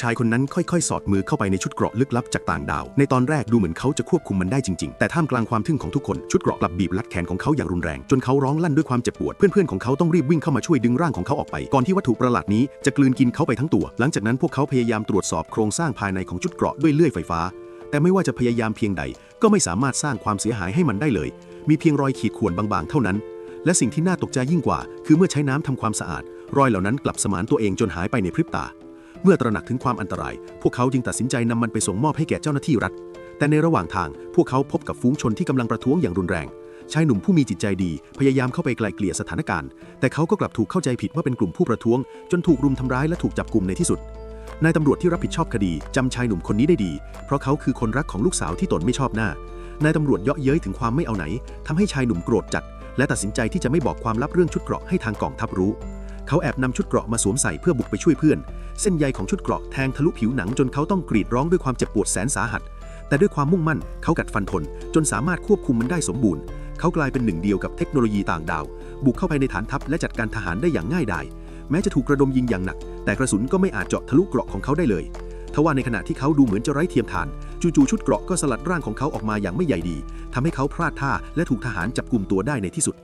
ชายคนนั้นค่อยๆ สอดมือเข้าไปในชุดเกราะลึกลับจากต่างดาว ในตอนแรกดูเหมือนเขาจะควบคุมมันได้จริงๆ แต่ท่ามกลางความทึ่งของทุกคน ชุดเกราะกลับบีบรัดแขนของเขาอย่างรุนแรง จนเขาร้องลั่นด้วยความเจ็บปวด เพื่อนๆ ของเขาต้องรีบวิ่งเข้ามาช่วยดึงร่างของเขาออกไป ก่อนที่วัตถุประหลาดนี้จะกลืนกินเขาไปทั้งตัว หลังจากนั้นพวกเขาพยายามตรวจสอบโครงสร้างภายในของชุดเกราะด้วยเลื่อยไฟฟ้า แต่ไม่ว่าจะพยายามเพียงใด ก็ไม่สามารถสร้างความเสียหายให้มันได้เลย มีเพียงรอยขีดข่วนบางๆ เท่านั้น และสิ่งที่น่าตกใจยิ่งกว่า คือเมื่อใช้น้ำทำความสะอาด รอยเหล่านั้นกลับสมานตัวเองจนหายไปในพริบตา เมื่อตระหนักถึงความอันตราย พวกเขาจึงตัดสินใจนำมันไปส่งมอบให้แก่เจ้าหน้าที่รัฐ แต่ในระหว่างทางพวกเขาพบกับฝูงชนที่กำลังประท้วงอย่างรุนแรง ชายหนุ่มผู้มีจิตใจดี พยายามเข้าไปไกลเกลี่ยสถานการณ์ แต่เขาก็กลับถูกเข้าใจผิดว่าเป็นกลุ่มผู้ประท้วง จนถูกรุมทำร้ายและถูกจับกลุ่มในที่สุดนายตำรวจที่รับผิดชอบคดีจำชายหนุ่มคนนี้ได้ดี เพราะเขาคือคนรักของลูกสาวที่ตนไม่ชอบหน้านายตำรวจเยาะเย้ยถึงความไม่เอาไหนทำให้ชายหนุ่มโกรธจัด และตัดสินใจที่จะไม่บอกความลับเรื่องชุดเกราะให้ทางกองทัพรู้ เขาแอบนำชุดเกราะมาสวมใส่เพื่อบุกไปช่วยเพื่อน เส้นใยของชุดเกราะแทงทะลุผิวหนังจนเขาต้องกรีดร้องด้วยความเจ็บปวดแสนสาหัส แต่ด้วยความมุ่งมั่นเขากัดฟันทน จนสามารถควบคุมมันได้สมบูรณ์ เขากลายเป็นหนึ่งเดียวกับเทคโนโลยีต่างดาว บุกเข้าไปในฐานทัพและจัดการทหารได้อย่างง่ายดาย แม้จะถูกกระดมยิงอย่างหนัก แต่กระสุนก็ไม่อาจเจาะทะลุเกราะของเขาได้เลยทว่าในขณะที่เขาดูเหมือนจะไร้เทียมทาน จู่ๆชุดเกราะก็สลัดร่างของเขาออกมาอย่างไม่ใยดีทำให้เขาพลาดท่าและถูกทหารจับกลุ่มตัวได้ในที่สุด